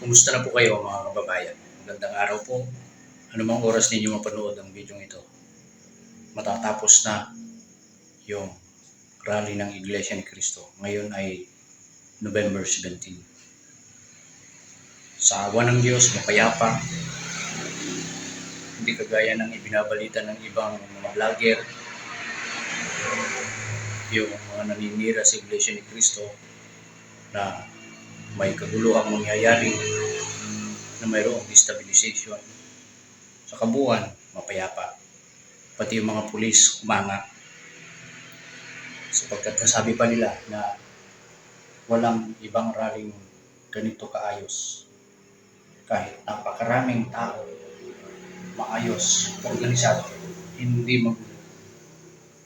Kumusta na po kayo mga kababayan? Magandang araw po. Anumang oras ninyo mapanood ang video ito. Matatapos na yung rally ng Iglesia ni Cristo. Ngayon ay November 17. Sa awa ng Diyos, mapayapa. Hindi kagaya ng ibinabalita ng ibang mga vlogger. Yung mga naninira sa Iglesia ni Cristo na may kaguluhang mangyayari na mayroong destabilization sa kabuuan, mapayapa. Pati yung mga pulis, umanga. Sapagkat nasabi pa nila na walang ibang rallying ganito kaayos. Kahit napakaraming tao, maayos, organisado, hindi magulo.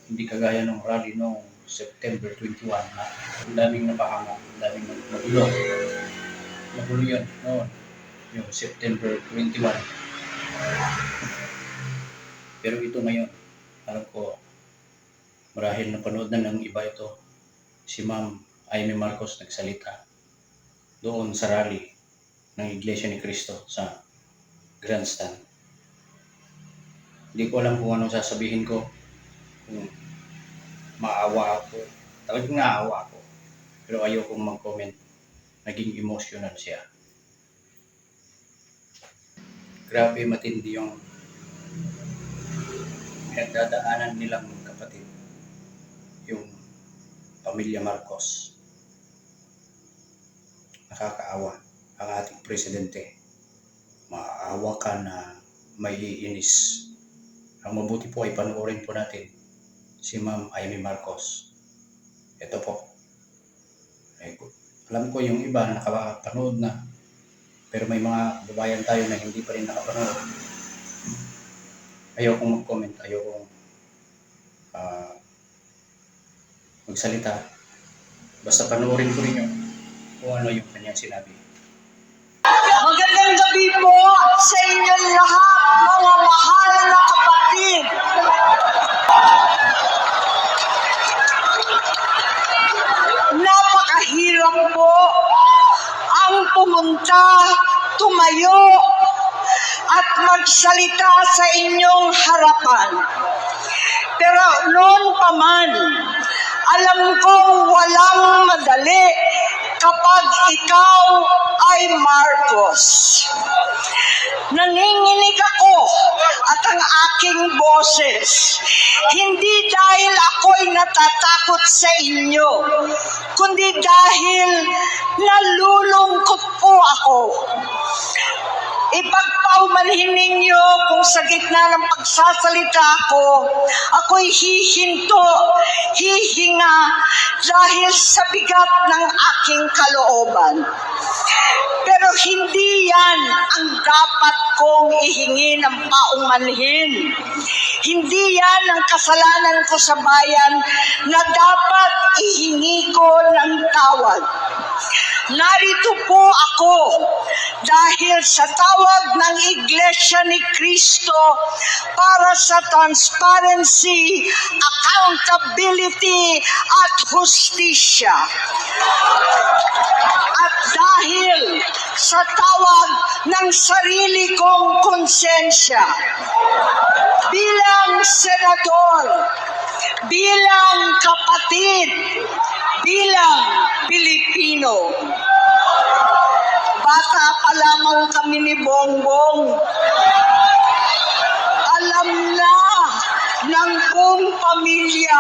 Hindi kagaya ng rally noong September 21 na ang daming napahanga, ang daming magulo. Magulo yun noon, yung September 21. Pero ito ngayon, alam ko, marahil napanood na ng iba ito, si Ma'am Amy Marcos nagsalita doon sa rally ng Iglesia ni Cristo sa grandstand. Hindi ko alam kung anong sasabihin ko, kung maawa ako. Talagang naawa ako. Pero ayokong mag-comment. Naging emotional siya. Grabe matindi yung pinagdadaanan nilang kapatid. Yung pamilya Marcos. Nakakaawa ang ating presidente. Maawa ka na may iinis. Ang mabuti po ay panoorin po natin si Ma'am Amy Marcos. Ito po. Eh, alam ko yung iba nakapanood na. Pero may mga babayan tayo na hindi pa rin nakapanood. Ayokong mag-comment, ayokong ah, magsalita. Basta panoorin ko rin yun kung ano yung kanyang sinabi. Magandang gabi po sa inyong lahat, mga mahal na kapatid. Napakahirap po ang pumunta, tumayo, at magsalita sa inyong harapan. Pero noon pa man, alam kong walang madali kapag ikaw ay Marcos. Ang aking boses, hindi dahil ako'y natatakot sa inyo, kundi dahil nalulungkot po ako. Ipagpaumanhin ninyo kung sa gitna ng pagsasalita ko, ako'y hihinto, hihinga dahil sa bigat ng aking kalooban. Hindi yan ang dapat kong ihingi ng paumanhin. Hindi yan ang kasalanan ko sa bayan na dapat ihingi ko ng tawad. Narito po ako dahil sa tawag ng Iglesia ni Cristo para sa transparency, accountability at hustisya. Sa tawag ng sarili kong konsensya, bilang senador, bilang kapatid, bilang Pilipino. Bata pa lamang kami ni Bongbong. Alam na ng buong pamilya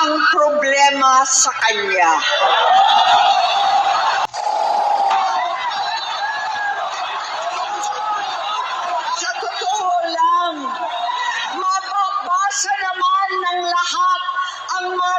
ang problema sa kanya. Sa totoo lang, mababasa naman ng lahat ang mga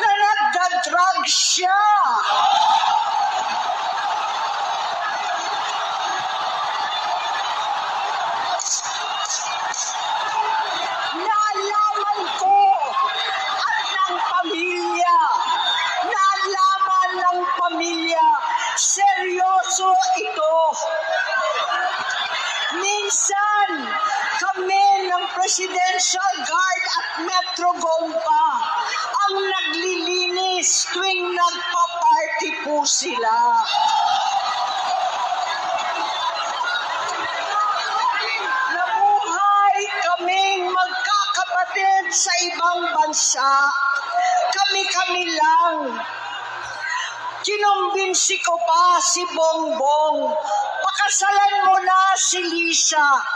na nagdadrag siya. Naalaman ko at ng pamilya, naalaman ng pamilya, seryoso ito. Minsan, kami ng Presidential Guard at Metro Gompa ang naglilinis tuwing nagpa-party po sila. Nabuhay kaming magkakapatid sa ibang bansa. Kami-kami lang. Kinumbinsi ko pa si Bongbong. Pakasalan mo na si Lisa.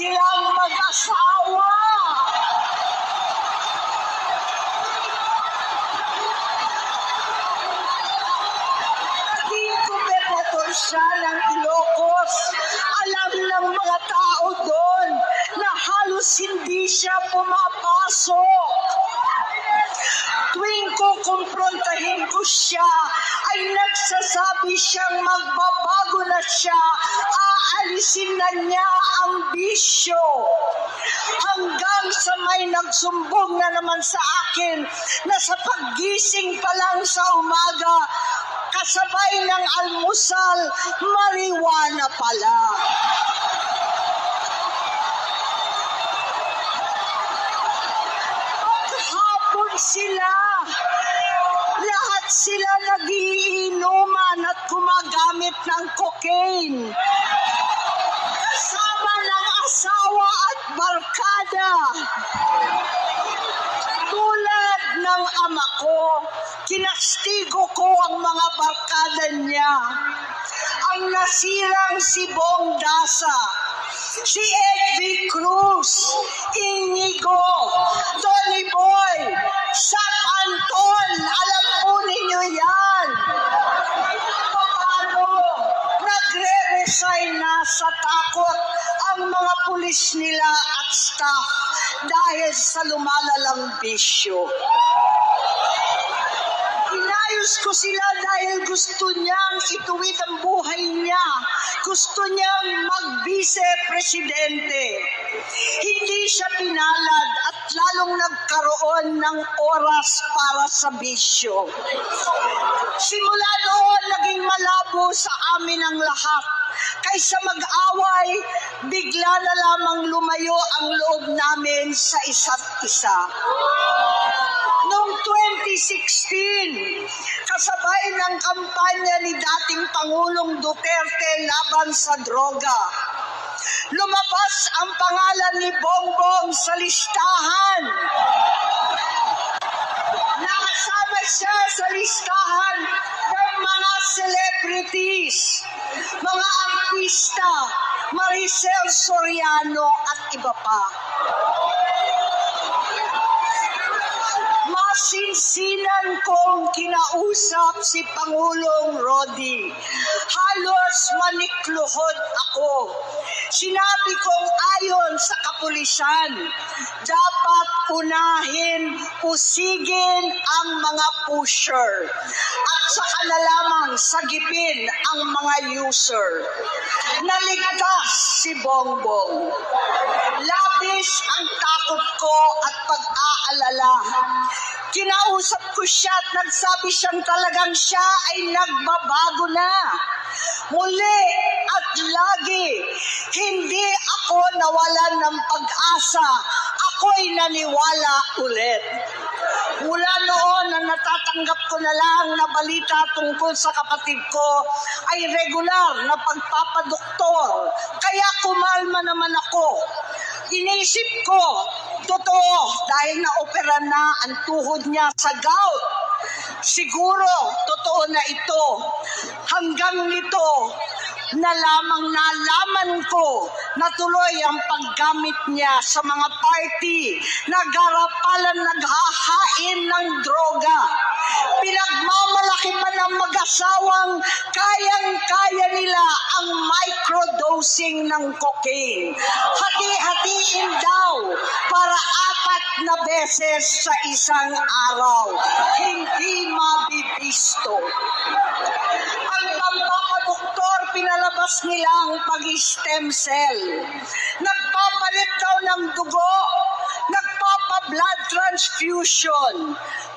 silang mag-asawa. Naging gobernador siya ng Ilocos. Alam ng mga tao doon na halos hindi siya pumapasok. Tuwing kukumprontahin ko siya, ay nagsasabi siyang magbabago na siya, aalisin na niya ang bisyo. Hanggang sa may nagsumbong na naman sa akin na sa paggising pa lang sa umaga, kasabay ng almusal, mariwana pala. Maghapon sila. Sila nagiinuman at gumagamit ng cocaine. Kasama ng asawa at barkada. Tulad ng ama ko, kinastigo ko ang mga barkada niya. Ang nasirang si Bong Dasa, si Edvi Cruz, Inigo, Tony Boy, Sap Anton, alam po ninyo yan. Paano nagre-resign na sa takot ang mga pulis nila at staff dahil sa lumalalang bisyo. Inayos ko sila dahil gusto niyang ituwid ang buhay niya. Gusto niyang mag-vice-presidente. Hindi siya pinalad at lalong nagkaroon ng oras para sa bisyo. Simula noon, naging malabo sa amin ang lahat. Kaysa mag-away, bigla na lamang lumayo ang loob namin sa isa't isa. Noong 2016, kasabay ng kampanya ni dating Pangulong Duterte laban sa droga, lumabas ang pangalan ni Bongbong sa listahan. Nakasama siya sa listahan ng mga celebrities, mga artista, Maricel Soriano at iba pa. Masinsinan kong kinausap si Pangulong Rodi. Halos manikluhod ako. Sinabi kong ayon sa kapulisan, dapat unahin, usigin ang mga pusher at saka na lamang sagipin ang mga user. Naligtas si Bongbong. Labis ang takot ko at pag-aalala. Kinausap ko siya at nagsabi siyang talagang siya ay nagbabago na. Muli at lagi, hindi ako nawalan ng pag-asa. Ako'y naniwala ulit. Mula noon na natatanggap ko na lang na balita tungkol sa kapatid ko ay regular na pagpapadoktor. Kaya kumalma naman ako. Inisip ko, totoo, dahil na-opera na ang tuhod niya sa gout. Siguro, totoo na ito. Hanggang nito, na lamang nalaman ko na tuloy ang paggamit niya sa mga party, nagarapalan, naghahain ng droga. Pinagmamalaki pa ng mag-asawang ang microdosing ng cocaine. Hati-hatiin daw para apat na beses sa isang araw. Hindi mabibisto. Ang pampakadoktor, pinalabas nilang pag-stem cell. Nagpapalit daw ng dugo, nagpapa-blood transfusion.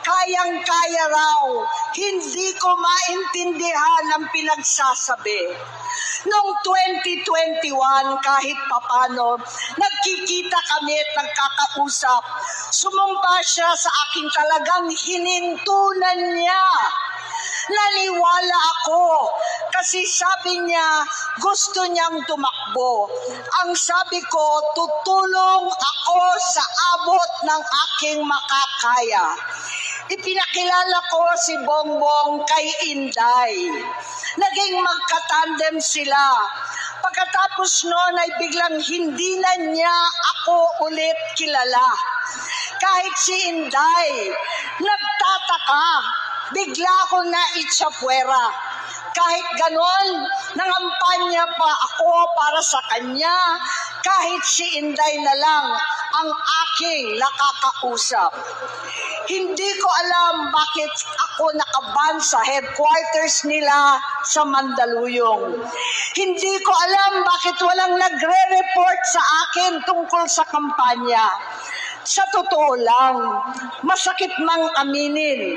Kayang-kaya raw, hindi ko maintindihan ang pinagsasabi. Noong 2021, kahit papano, nagkikita kami at nagkakausap. Sumumpa siya sa aking talagang hinintunan niya. Naniwala ako kasi sabi niya gusto niyang tumakbo. Ang sabi ko, tutulong ako sa abot ng aking makakaya. Ipinakilala ko si Bongbong kay Inday. Naging magkatandem sila. Pagkatapos noon ay biglang hindi na niya ako ulit kilala. Kahit si Inday, nagtataka, bigla ako na itsapwera. Kahit ganon, nangampanya pa ako para sa kanya, kahit si Inday na lang ang aking nakakausap. Hindi ko alam bakit ako nakaban sa headquarters nila sa Mandaluyong. Hindi ko alam bakit walang nagre-report sa akin tungkol sa kampanya. Sa totoo lang, masakit mang aminin,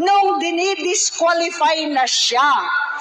nung dinidisqualify na siya,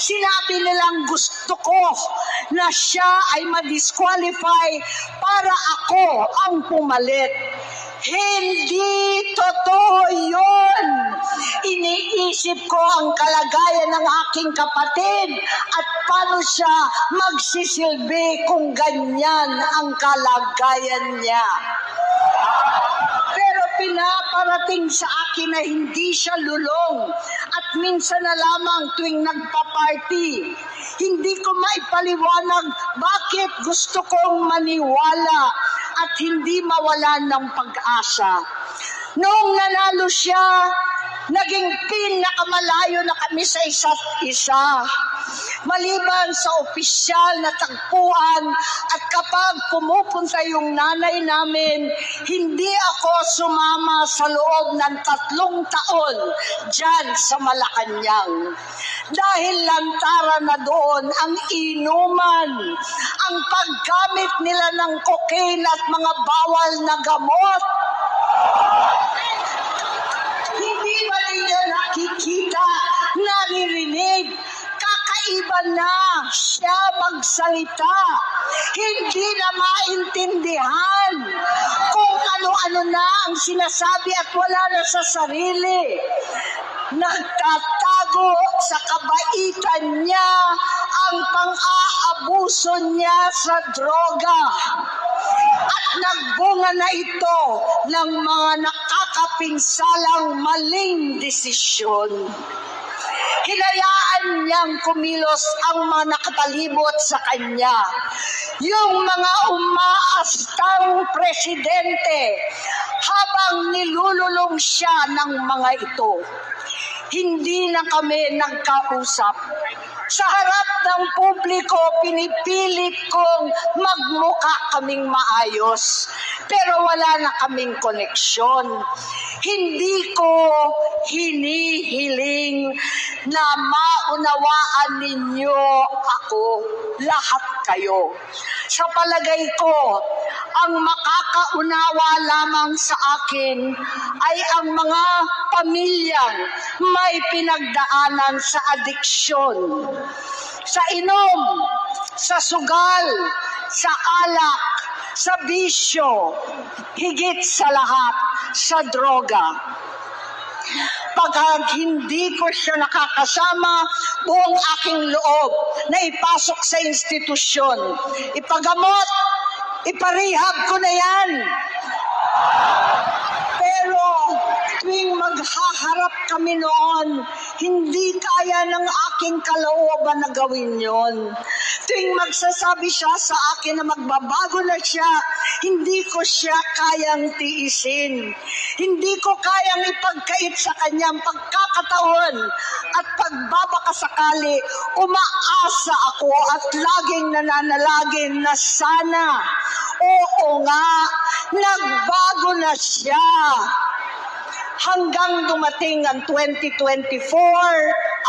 Sinabi nilang gusto ko na siya ay ma-disqualify para ako ang pumalit. Hindi totoo yun. Iniisip ko ang kalagayan ng aking kapatid at paano siya magsisilbi kung ganyan ang kalagayan niya. Pero pinaparating sa akin na hindi siya lulong minsan na lamang tuwing nagpa-party. Hindi ko maipaliwanag bakit gusto kong maniwala at hindi mawalan ng pag-asa. Noong nanalo siya, naging pinakamalayo na kami sa isa't isa. Maliban sa opisyal na tagpuan at kapag pumupunta yung nanay namin, hindi ako sumama sa loob ng tatlong taon dyan sa Malacanang. Dahil lantara na doon ang inuman, ang paggamit nila ng cocaine at mga bawal na gamot. Na siya magsalita. Hindi na maintindihan kung ano-ano na ang sinasabi at wala na sa sarili. Nagtatago sa kabaitan niya ang pang-aabuso niya sa droga. At nagbunga na ito ng mga nakakapinsalang maling desisyon. Hinayaan niyang kumilos ang mga nakatalibot sa kanya. Yung mga umaastang presidente habang nilululong siya ng mga ito. Hindi na kami nagkausap. Sa harap ng publiko, pinipilit kong magmuka kaming maayos. Pero wala na kaming koneksyon. Hindi ko hinihiling na maunawaan ninyo ako, lahat kayo. Sa palagay ko, ang makakaunawa lamang sa akin ay ang mga pamilyang may pinagdaanan sa adiksyon, sa inom, sa sugal, sa alak, sa bisyo, higit sa lahat, sa droga. Pag hindi ko siya nakakasama, buong aking loob na ipasok sa institusyon. Ipagamot, iparehab ko na yan. Pero tuwing maghaharap kami noon, hindi kaya ng aking kalooban na gawin yon. Tuwing magsasabi siya sa akin na magbabago na siya, hindi ko siya kayang tiisin. Hindi ko kayang ipagkait sa kanyang pagkakataon at pagbabakasakali, umaasa ako at laging nananalagin na sana. Oo nga, nagbago na siya hanggang dumating ang 2024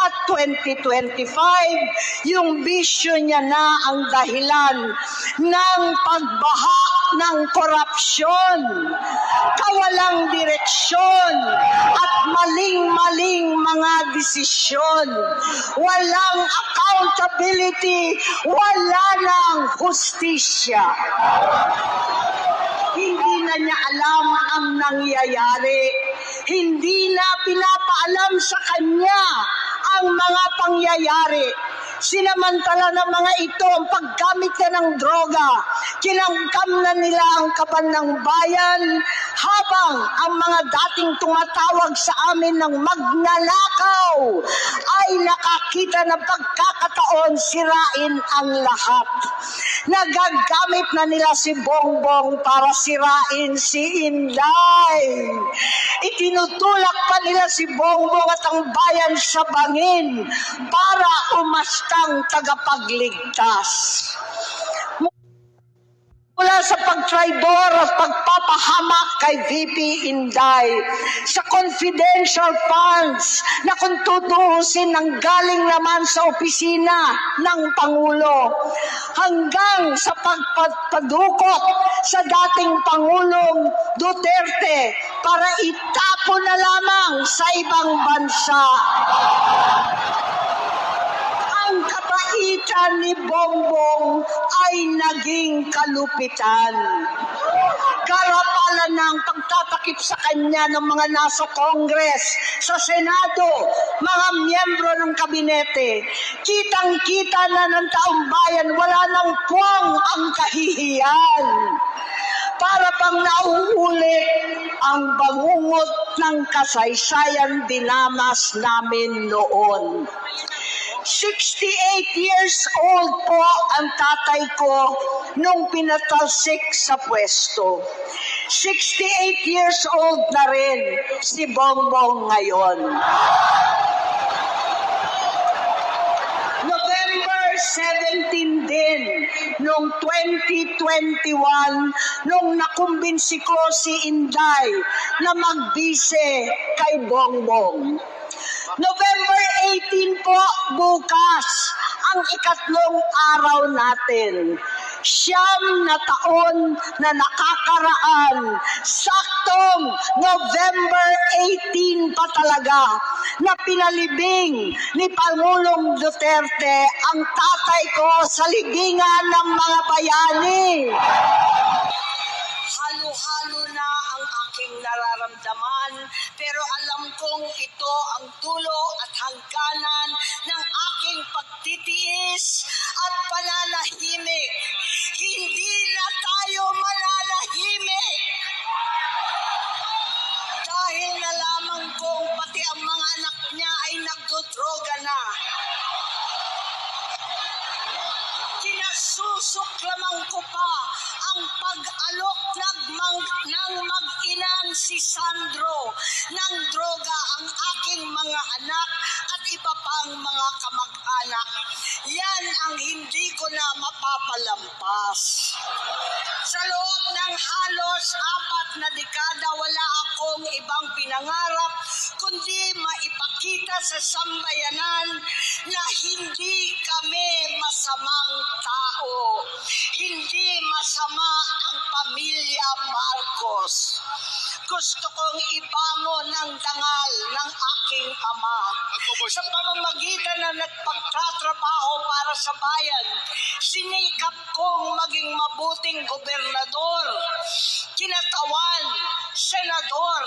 at 2025, yung bisyo niya na ang dahilan ng pagbaha ng korupsyon, kawalang direksyon, at maling-maling mga desisyon. Walang accountability, wala ng hustisya hindi na niya alam ang nangyayari. Hindi na pinapaalam sa kanya ang mga pangyayari. Sinamantala ng mga ito ang paggamit niya ng droga. Kinangkam na nila ang kaban ng bayan habang ang mga dating tumatawag sa amin ng magnanakaw ay nakakita ng pagkakataon sirain ang lahat. Nagagamit na nila si Bongbong para sirain si Inday. Itinutulak pa nila si Bongbong at ang bayan sa bangin para umastang tagapagligtas. Mula sa pagtraidor at pagpapahamak kay VP Inday. Sa confidential funds na kung tutuusin ng galing naman sa opisina ng Pangulo. Hanggang sa pagpadukot sa dating Pangulong Duterte para itapo na lamang sa ibang bansa kabaitan ni Bongbong ay naging kalupitan. Karapalan ng pagtatakip sa kanya ng mga nasa Congress, sa Senado, mga miyembro ng kabinete. Kitang-kita na ng taong bayan, wala nang puwang ang kahihiyan para pang nauulit ang bangungot ng kasaysayan dinamas namin noon. 68 years old po ang tatay ko nung pinatalsik sa pwesto. 68 years old na rin si Bongbong ngayon. November 17 din, noong 2021, nung nakumbinsi ko si Inday na magbise kay Bongbong. November 18 po, bukas, ang ikatlong araw natin. Siyam na taon na nakakaraan, saktong November 18 pa talaga, na pinalibing ni Pangulong Duterte ang tatay ko sa libingan ng mga bayani. Kong ito ang dulo at hangganan ng aking pagtitiis at pananahimik. Hindi na tayo mananahimik. Dahil nalaman kong pati ang mga anak niya ay nagdodroga na. kinasusuklaman ko pa ang pag-alok ng, mang- ng mag-inang si Sandro ng droga ang aking mga anak at iba pang mga kamag-anak. Yan ang hindi ko na mapapalampas. Sa loob ng halos apat na dekada, wala akong ibang pinangarap kundi maipakita sa sambayanan na hindi kami masamang tao. Hindi masama ang pamilya Marcos. Gusto kong ibangon ang dangal ng aking ama sa pamamagitan na nagpagtatrabaho para sa bayan. Sinikap kong maging mabuting gobernador, kinatawan, senador.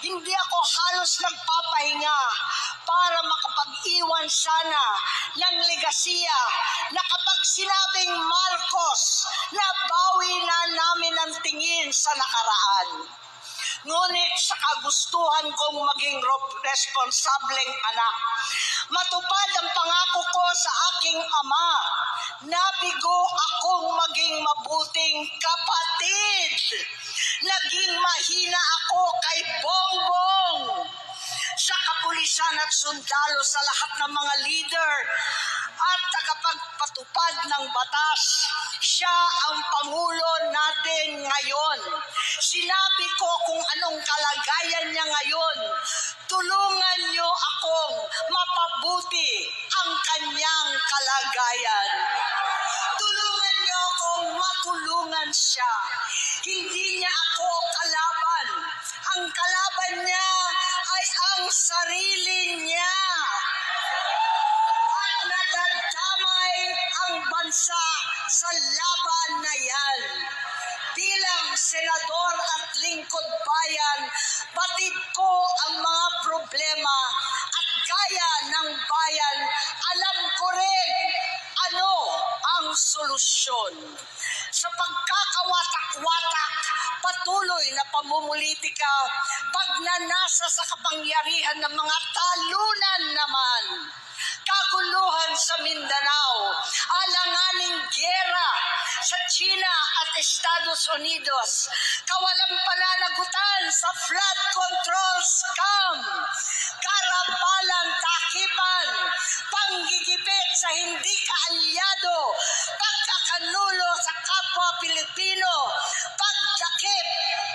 Hindi ako halos nagpapahinga para makapag-iwan sana ng legasiya na kapag sinabing Marcos, nabawi na namin ang tingin sa nakaraan. Ngunit sa kagustuhan kong maging responsableng anak, matupad ang pangako ko sa aking ama, nabigo akong maging mabuting kapatid. Naging mahina ako kay Bongbong kapulisan at sundalo sa lahat ng mga leader at tagapagpatupad ng batas. Siya ang Pangulo natin ngayon. Sinabi ko kung anong kalagayan niya ngayon. Tulungan niyo akong mapabuti ang kanyang kalagayan. Tulungan niyo akong matulungan siya. Hindi niya ako kalaban. Ang kalaban niya ang sarili niya. At nadadamay ang bansa sa laban na yan. Bilang senador at lingkod bayan, batid ko ang mga problema at gaya ng bayan, alam ko rin ano ang solusyon. Sa pagkakawatak-watak, patuloy na pamumulitika, pagnanasa sa kapangyarihan ng mga talunan naman, kaguluhan sa Mindanao, alanganing gera sa China at Estados Unidos, kawalang pananagutan sa flood control scam, karapalan takipan, panggigipit sa hindi kaalyado, pagkakanulo sa kapwa Pilipino, pagdakip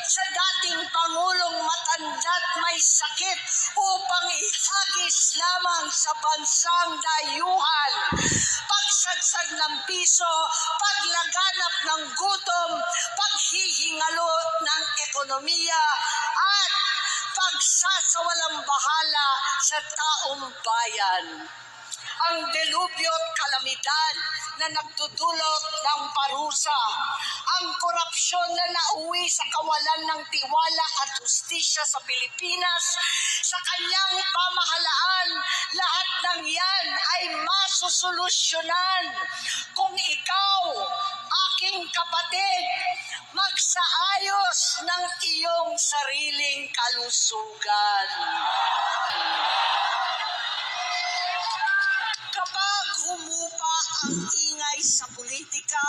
sa dating Pangulong matanda't may sakit upang ihagis lamang sa bansang dayuhan, pagsagsag ng piso, paglaganap ng gutom, paghihingalo ng ekonomiya, at pagsasawalang bahala sa taong bayan ang delubyo at kalamidad na nagdudulot ng parusa, ang korupsyon na nauwi sa kawalan ng tiwala at hustisya sa Pilipinas, sa kanyang pamahalaan, lahat ng yan ay masusolusyonan kung ikaw, aking kapatid, magsaayos ng iyong sariling kalusugan. Ang ingay sa politika,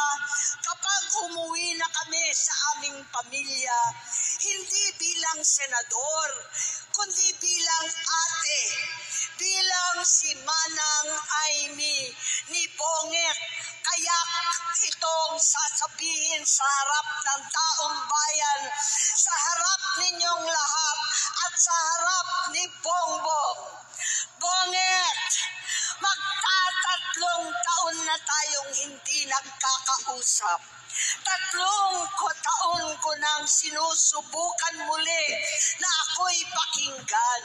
kapag umuwi na kami sa aming pamilya, hindi bilang senador, kundi bilang ate, bilang si Manang Aimee ni Bonget, kaya itong sasabihin sa harap ng taong bayan, nagkakausap. Tatlong ko taon ko nang sinusubukan muli na ako'y pakinggan.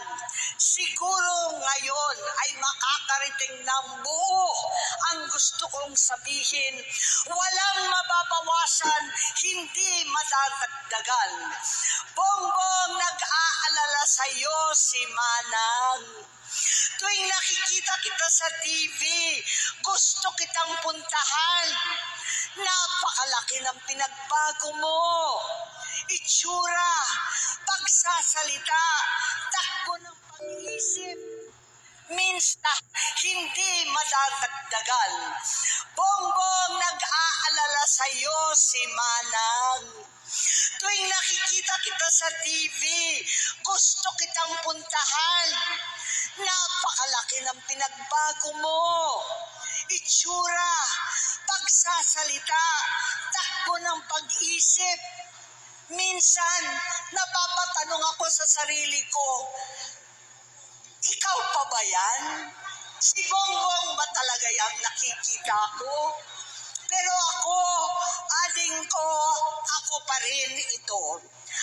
Siguro ngayon ay makakariting ng buo ang gusto kong sabihin. Walang mababawasan, hindi madadagdagan. Bongbong nag-aalala sa iyo si Manang. Tuwing nakikita kita sa TV, gusto kitang puntahan. Napakalaki ng pinagbago mo. Itsura, pagsasalita, takbo ng pag-iisip. Minsan, hindi madadagdagan. Bongbong nag-aalala sa iyo si Manang. Tuwing nakikita kita sa TV, gusto kitang puntahan. Napakalaki ng pinagbago mo. Itsura, pagsasalita, takbo ng pag-isip. Minsan, napapatanong ako sa sarili ko, Ikaw pa ba yan? Si Bongbong ba talaga yung nakikita ko? Pero ako, ading ko, ako pa rin ito.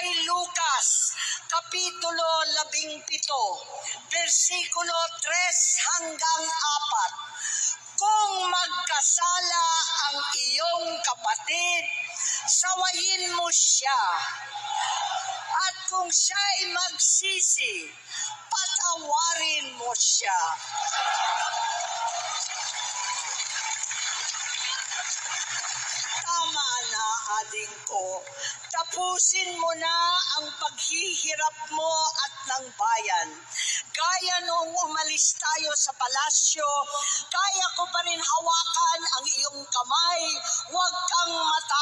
kay Lucas, Kapitulo 17, versikulo 3 hanggang 4. Kung magkasala ang iyong kapatid, sawayin mo siya. At kung siya'y magsisi, patawarin mo siya. Ading ko. Tapusin mo na ang paghihirap mo at ng bayan. Gaya noong umalis tayo sa palasyo, kaya ko pa rin hawakan ang iyong kamay. Huwag kang matakot.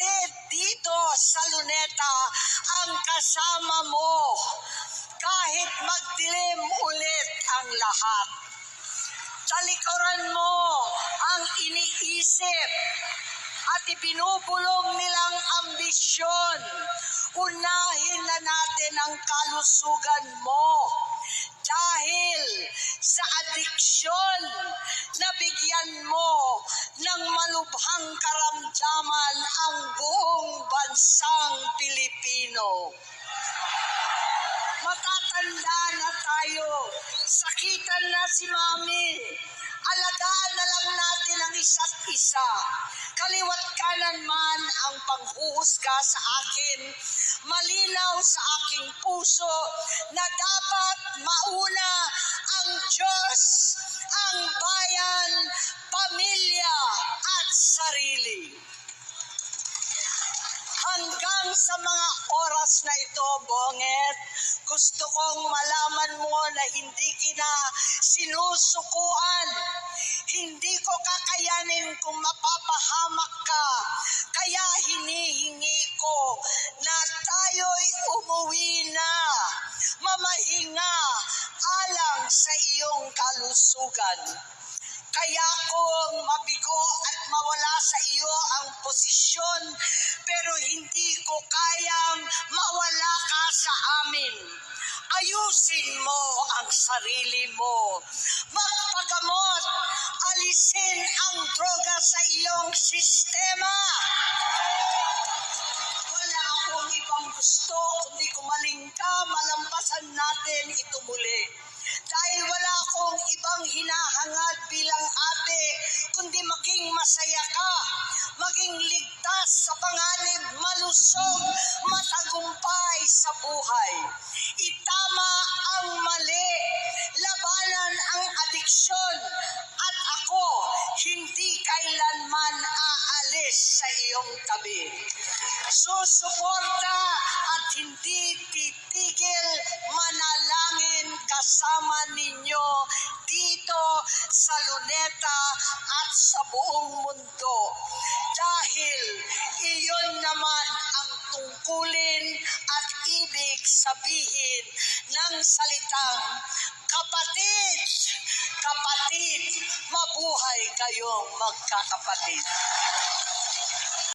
Kapatid dito sa Luneta ang kasama mo kahit magdilim ulit ang lahat. Talikuran mo ang iniisip at ibinubulong nilang ambisyon. Unahin na natin ang kalusugan mo dahil sa adiksyon na bigyan mo ng malubhang karamdaman ang buong bansang Pilipino. Matatanda na tayo. Sakitan na si Mami. Alagaan na lang natin ang isa't isa. Kaliwat kanan man ang panghuhusga sa akin. Malinaw sa aking puso na dapat mauna ang Diyos, ang bayan, pamilya at sarili hanggang sa mga oras na ito, Bonget, gusto kong malaman mo na hindi kina sinusukuan. Hindi ko kakayanin kung mapapahamak ka. Kaya hinihingi ko na tayo'y umuwi na. Mamahinga alang sa iyong kalusugan. Kaya kung mabigo at mawala sa iyo ang posisyon, pero hindi ko kayang mawala ka sa amin. Ayusin mo ang sarili mo. Magpagamot. Alisin ang droga sa iyong sistema. Wala akong ibang gusto kundi kumaling ka, kapatid, mabuhay kayong magkakapatid.